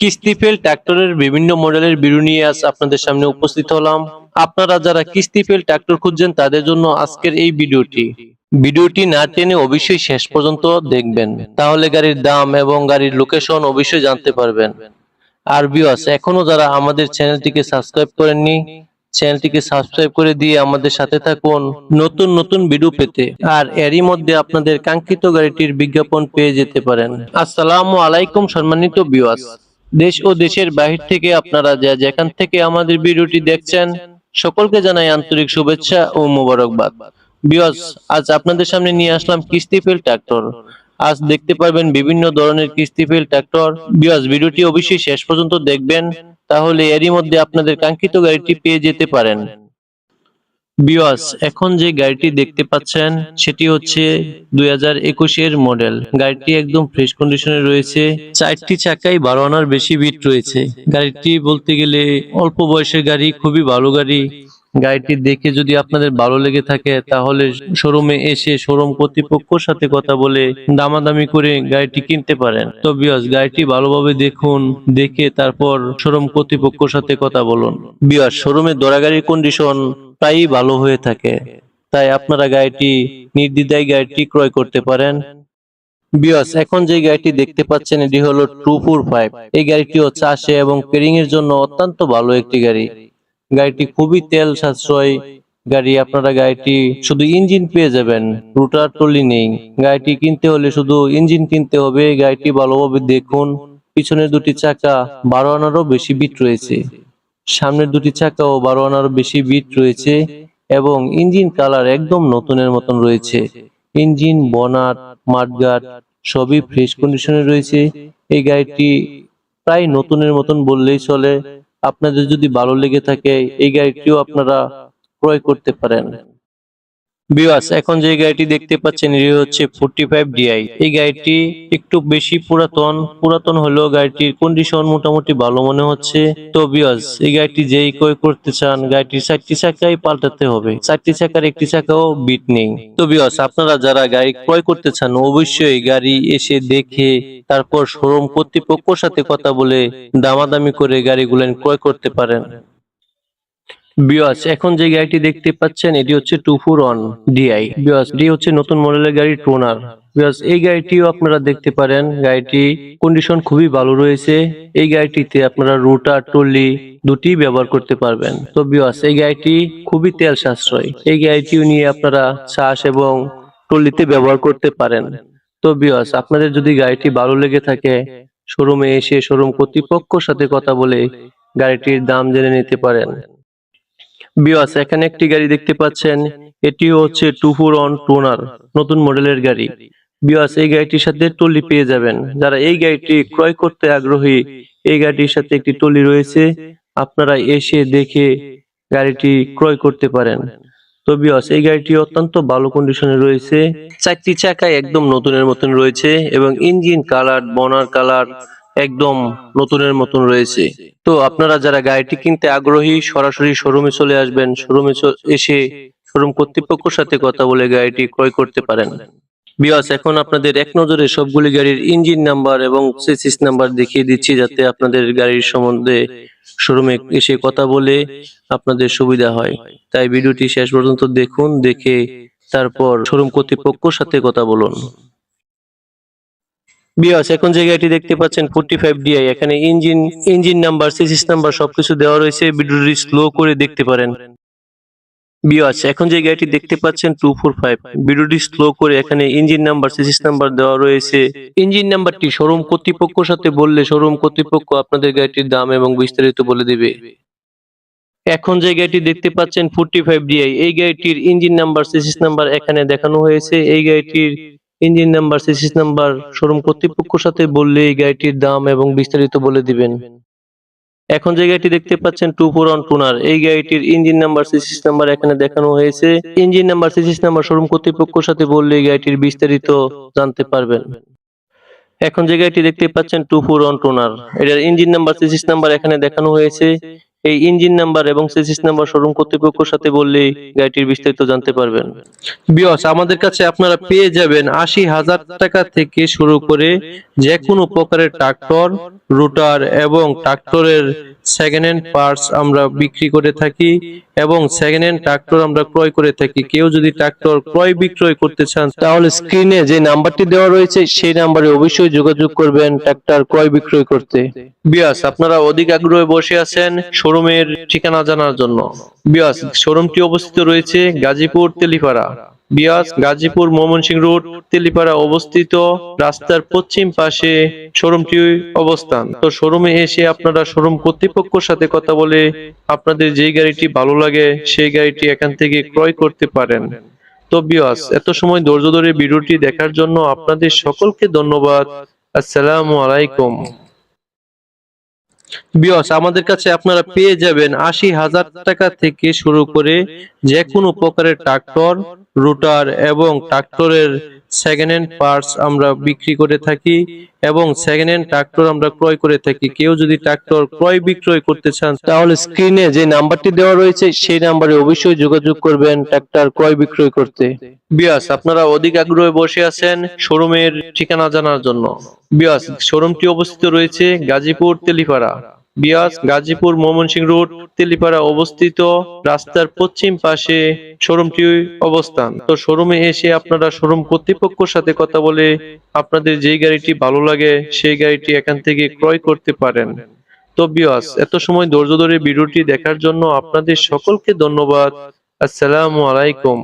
কিস্তিফেল ট্রাক্টরের বিভিন্ন মডেলের বিরু নিয়ে আজ আপনাদের সামনে উপস্থিত হলাম। আপনারা যারা কিস্তিফেল ট্রাক্টর খুঁজছেন, তাদের জন্য আজকের এই ভিডিওটি। ভিডিওটি না টেনে অবশ্যই শেষ পর্যন্ত দেখবেন। তাহলে গাড়ির দাম এবং গাড়ির লোকেশন অবশ্যই জানতে পারবেন। আর বিওস এখনও যারা আমাদের চ্যানেলটিকে সাবস্ক্রাইব করেননি, চ্যানেলটিকে সাবস্ক্রাইব করে দিয়ে আমাদের সাথে থাকুন নতুন নতুন ভিডিও পেতে। আর এরই মধ্যে আপনাদের কাঙ্ক্ষিত গাড়িটির বিজ্ঞাপন পেয়ে যেতে পারেন। আসসালামু আলাইকুম, সম্মানিত বিওয়াস দেশ ও দেশের বাহির থেকে আপনারা যা যেখান থেকে আমাদের ভিডিওটি দেখছেন, সকলকে জানাই আন্তরিক শুভেচ্ছা ও মোবারকবাদ। বিয়স আজ আপনাদের সামনে নিয়ে আসলাম কিস্তিফেল ট্রাক্টর। আজ দেখতে পারবেন বিভিন্ন ধরনের কিস্তিফেল ট্রাক্টর। বিয়স ভিডিওটি অবশ্যই শেষ পর্যন্ত দেখবেন, তাহলে এরই মধ্যে আপনাদের কাঙ্ক্ষিত গাড়িটি পেয়ে যেতে পারেন। বিওয়াস, এখন যে গাড়িটি দেখতে পাচ্ছেন, সেটি হচ্ছে দুই একুশের মডেল। গাড়িটি একদম ফ্রেশ কন্ডিশনে রয়েছে। চারটি চাকায় বারো আনার বেশি বিট রয়েছে। গাড়িটি বলতে গেলে অল্প বয়সের গাড়ি, খুবই ভালো গাড়ি। গাড়িটি দেখে যদি আপনাদের ভালো লেগে থাকে, তাহলে শোরুমে এসে শোরুম কর্তৃপক্ষের সাথে কথা বলে দামাদামি করে গাড়িটি কিনতে পারেন। তো বিয়স গাড়িটি ভালোভাবে দেখুন, দেখে তারপর শোরুম কর্তৃপক্ষের সাথে কথা বলুন। বিয়স শোরুমে দোড়া গাড়ির কন্ডিশন প্রায়ই ভালো হয়ে থাকে। তাই আপনারা গাড়িটি নির্দ্বিধায় গাড়িটি ক্রয় করতে পারেন। বিয়স এখন যে গাড়িটি দেখতে পাচ্ছেন, এটি হলো টু ফোর ফাইভ। এই গাড়িটিও চাষে এবং কেরিং এর জন্য অত্যন্ত ভালো একটি গাড়ি। গাড়িটি খুবই তেল সাশ্রয়। গাড়ি, আপনারা গাড়িটি শুধু ইঞ্জিন পেয়ে যাবেন, রুটার টলি নেই। গাড়িটি কিনতে হলে শুধু ইঞ্জিন কিনতে হবে। গাড়িটি ভালোভাবে দেখুন পিছনের দুটি চাকা বারো আনারও বেশি বিট রয়েছে। সামনের দুটি চাকা ও বারো আনারও বেশি বিট রয়েছে এবং ইঞ্জিন কালার একদম নতুনের মতন রয়েছে। ইঞ্জিন, বনাট মাঠগাট সবই ফ্রেশ কন্ডিশনে রয়েছে। এই গাড়িটি প্রায় নতুনের মতন বললেই চলে। আপনাদের যদি ভালো লেগে থাকে, এই গাড়িটিও আপনারা ক্রয় করতে পারেন। বিওয়াস এখন যে গাড়িটি দেখতে পাচ্ছেন, এটি হচ্ছে ফোর্টি ফাইভ ডিআই এই গাড়িটি একটু বেশি পুরাতন। পুরাতন হলেও গাড়িটির কন্ডিশন মোটামুটি ভালো মনে হচ্ছে। তো বিওয়াস এই গাড়িটি যেই ক্রয় করতে চান, গাড়িটির চারটি চাকাই পাল্টাতে হবে। চারটি চাকার একটি চাকাও বিট নেই। তো বিওয়াস আপনারা যারা গাড়ি ক্রয় করতে চান, অবশ্যই গাড়ি এসে দেখে, তারপর শোরুম কর্তৃপক্ষের সাথে কথা বলে দামাদামি করে গাড়িগুলো ক্রয় করতে পারেন। বিয়াস এখন যে গাড়িটি দেখতে পাচ্ছেন, এটি হচ্ছে টু ফোর ওয়ান ডিআই বিয়াস ডি হচ্ছে নতুন মডেলের গাড়ি টোনার বিয়াস এই গাড়িটিও আপনারা দেখতে পারেন। গাড়িটি কন্ডিশন খুবই ভালো রয়েছে। এই গাড়িটিতে আপনারা রুটার টলি দুটি ব্যবহার করতে পারবেন। তো বিয়াস এই গাড়িটি খুবই তেল সাশ্রয়। এই গাড়িটিও নিয়ে আপনারা শ্বাস এবং টলিতে ব্যবহার করতে পারেন। তো বিয়াস আপনাদের যদি গাড়িটি ভালো লেগে থাকে শোরুমে এসে শোরুম কর্তৃপক্ষের সাথে কথা বলে গাড়িটির দাম জেনে নিতে পারেন। বিয়াস এখানে একটি গাড়ি দেখতে পাচ্ছেন। এটিও হচ্ছে টু ফোর অন টোনার, নতুন মডেলের গাড়ি। বিয়াস এই গাড়িটির সাথে টলি পেয়ে যাবেন। যারা এই গাড়িটি ক্রয় করতে আগ্রহী, এই গাড়িটির সাথে একটি টলি রয়েছে। আপনারা এসে দেখে গাড়িটি ক্রয় করতে পারেন। তো বিয়াস এই গাড়িটি অত্যন্ত ভালো কন্ডিশনে রয়েছে। চারটি চাকায় একদম নতুনের মতন রয়েছে এবং ইঞ্জিন কালার বনার কালার একদম নতুনের মতন রয়েছে। তো আপনারা যারা গাড়িটি কিনতে আগ্রহী, সরাসরি শোরুমে চলে আসবেন। শোরুমে এসে শোরুম কর্তৃপক্ষের সাথে কথা বলে গাড়িটি ক্রয় করতে পারেন। বিয়াস, এখন আপনাদের এক নজরে সবগুলি গাড়ির ইঞ্জিন নাম্বার এবং চেসিস নাম্বার দেখিয়ে দিচ্ছি, যাতে আপনাদের গাড়ির সম্বন্ধে শোরুমে এসে কথা বলে আপনাদের সুবিধা হয়। তাই ভিডিওটি শেষ পর্যন্ত দেখুন, দেখে তারপর শোরুম কর্তৃপক্ষের সাথে কথা বলুন। বিয়াস এখন যে গাড়িটি দেখতে পাচ্ছেন ফোর্টি ফাইভ ডিআই এখানে engine engine number chassis number সবকিছু দেওয়া রয়েছে ভিডিওটি স্লো করে দেখতে পারেন। বিয়াস এখন যে গাড়িটি দেখতে পাচ্ছেন টু ফোর ফাইভ ভিডিওটি স্লো করে এখানে ইঞ্জিন নাম্বার সিসিস নাম্বার দেওয়া রয়েছে। ইঞ্জিন নাম্বারটি শোরুম কর্তৃপক্ষের সাথে বললে শোরুম কর্তৃপক্ষ আপনাদের গাড়িটির দাম এবং বিস্তারিত বলে দিবে। এখন যে গাড়িটি দেখতে পাচ্ছেন ফোর্টি ফাইভ ডিআই এই গাড়িটির ইঞ্জিন নাম্বার সিসিস নাম্বার এখানে দেখানো হয়েছে। এই গাড়িটির engine number chassis number, showroom কর্তৃপক্ষের সাথে বললে এই গাড়িটির দাম এবং বিস্তারিত বলে দিবেন। এখন যে গাড়িটি দেখতে পাচ্ছেন, টু ফোর ওয়ান টুনার। এই গাড়িটির ইঞ্জিন নাম্বার সিসিস নাম্বার এখানে দেখানো হয়েছে। Engine number chassis number, showroom কর্তৃপক্ষের সাথে বললে এই গাড়িটির বিস্তারিত জানতে পারবেন। এখন যে গাড়িটি দেখতে পাচ্ছেন, টু ফোর ওয়ান টোনার। এটার ইঞ্জিন নাম্বার সিসিস নাম্বার এখানে দেখানো হয়েছে। এই ইঞ্জিন নাম্বার এবং সেসিস নাম্বার শোরুম কর্তৃপক্ষের সাথে বললে গাড়িটির বিস্তারিত জানতে পারবেন। বিয়স আমাদের কাছে আপনারা পেয়ে যাবেন আশি হাজার টাকা থেকে শুরু করে যে কোনো প্রকারের ট্রাক্টর রুটার এবং ট্রাক্টরের সেকেন্ড হ্যান্ড পার্টস আমরা বিক্রি করে থাকি এবং সেকেন্ড হ্যান্ড ট্রাক্টর আমরা ক্রয় করে থাকি। কেউ যদি ট্রাক্টর ক্রয় বিক্রয় করতে চান তাহলে স্ক্রিনে যে নাম্বারটি দেওয়া রয়েছে সেই নাম্বারে অবশ্যই যোগাযোগ করবেন ট্রাক্টর ক্রয় বিক্রয় করতে। বিয়াস আপনারা অধিক আগ্রহে বসে আছেন শোরুমের ঠিকানা জানার জন্য। বিয়াস, শোরুমটি অবস্থিত রয়েছে গাজীপুর তেলিপাড়া। বিয়াস, গাজীপুর ময়মনসিং রোড, তেলিপাড়া অবস্থিত রাস্তার পশ্চিম পাশে শোরুমটি অবস্থান। তো শোরুমে এসে আপনারা শোরুম কর্তৃপক্ষের সাথে কথা বলে আপনাদের যে গাড়িটি ভালো লাগে, সেই গাড়িটি এখান থেকে ক্রয় করতে পারেন। তো বিয়াস, এত সময় ধৈর্য ধরে ভিডিওটি দেখার জন্য আপনাদের সকলকে ধন্যবাদ। আসসালামু আলাইকুম। বিয়স আমাদের কাছে আপনারা পেয়ে যাবেন আশি হাজার টাকা থেকে শুরু করে যে কোনো প্রকারের ট্রাক্টর রুটার এবং ট্রাক্টরের সেকেন্ড হ্যান্ড পার্টস আমরা বিক্রি করে থাকি এবং সেকেন্ড হ্যান্ড ট্রাক্টর আমরা ক্রয় করে থাকি। কেউ যদি ট্রাক্টর ক্রয় বিক্রয় করতে চান, তাহলে স্ক্রিনে যে নাম্বারটি দেওয়া রয়েছে, সেই নাম্বারে অবশ্যই যোগাযোগ করবেন ট্রাক্টর ক্রয় বিক্রয় করতে। বিয়াস, আপনারা অধিক আগ্রহে বসে আছেন শোরুমের ঠিকানা জানার জন্য। বিয়াস, শোরুমটি অবস্থিত রয়েছে গাজীপুর তেলিপাড়া। বিয়াস গাজীপুর ময়মনসিং রোড, তেলিপাড়া অবস্থিত রাস্তার পশ্চিম পাশে শোরুমটি অবস্থান। তো শোরুমে এসে আপনারা শোরুম কর্তৃপক্ষের সাথে কথা বলে আপনাদের যেই গাড়িটি ভালো লাগে, সেই গাড়িটি এখান থেকে ক্রয় করতে পারেন। তো বিয়াস এত সময় ধৈর্য ধরে ভিডিওটি দেখার জন্য আপনাদের সকলকে ধন্যবাদ। আসসালামু আলাইকুম।